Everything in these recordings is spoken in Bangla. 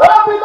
Open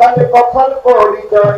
পারে কখন পরিচয়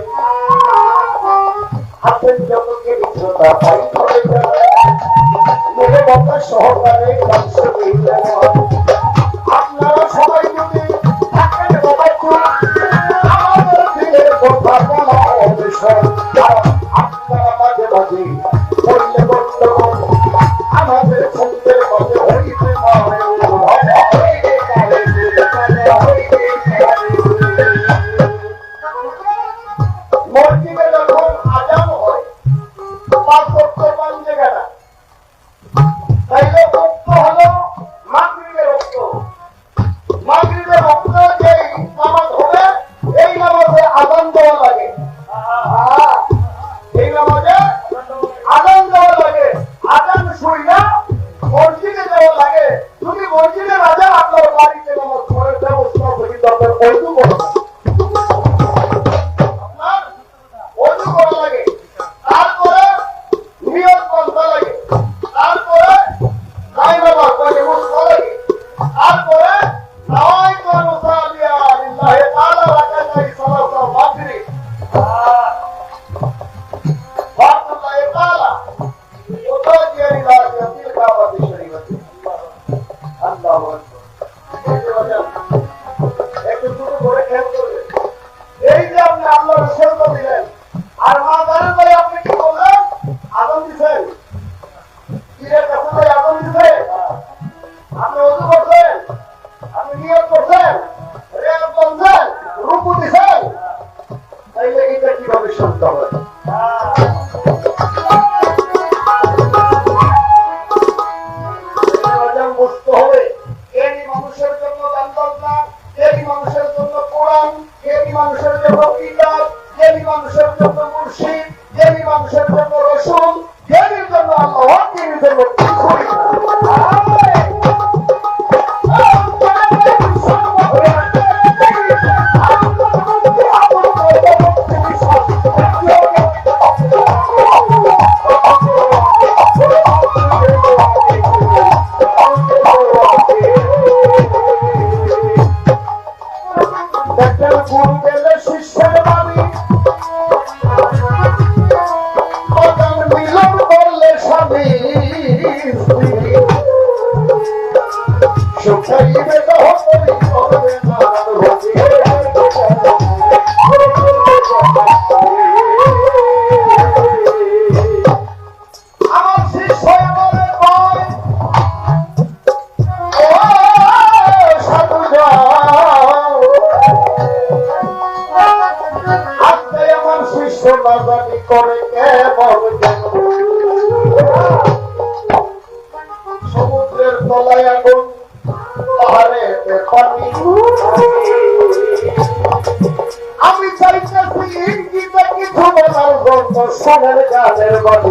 বলার জন্য সোনের গানের বাড়ি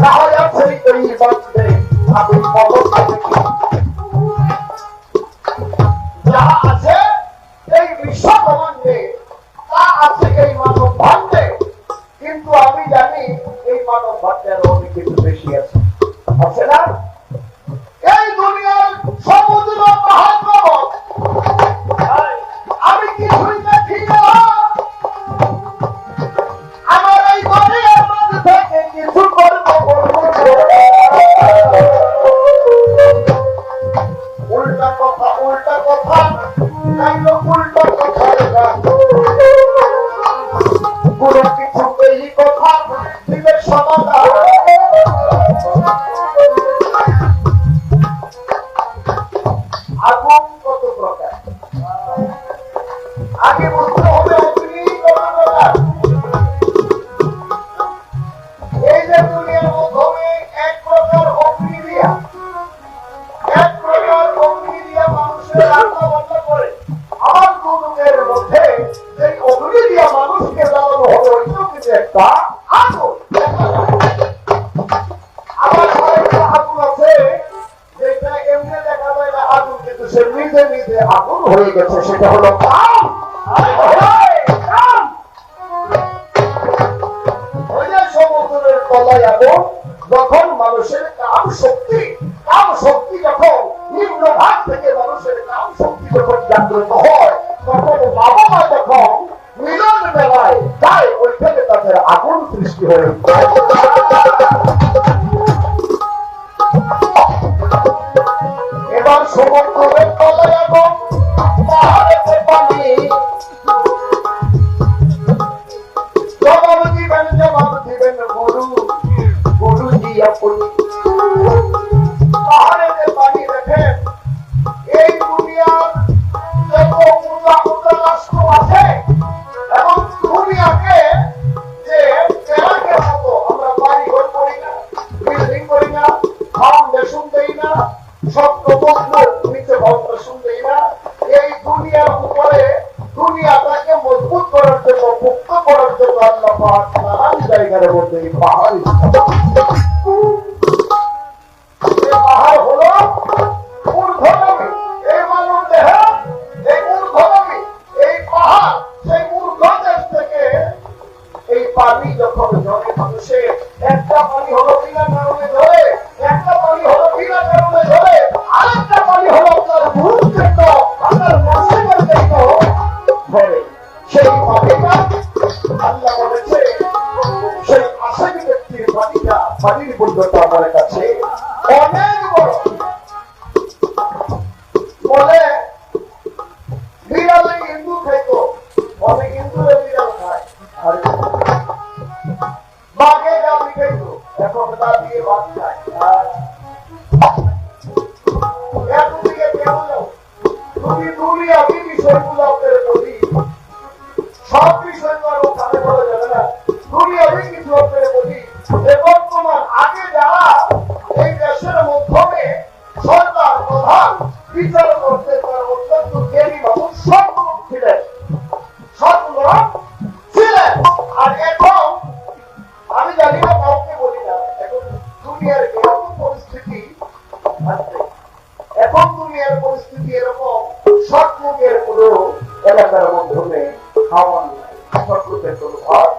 যাহা আছে এই বান্ধে যাব যখন মানুষের কাম শক্তি জায়গার মধ্যে পাহাড় এখন পরিস্থিতি এরকম সব যুগের কোনো এলাকার মধ্যে খাওয়ান নাই কোনো ঘর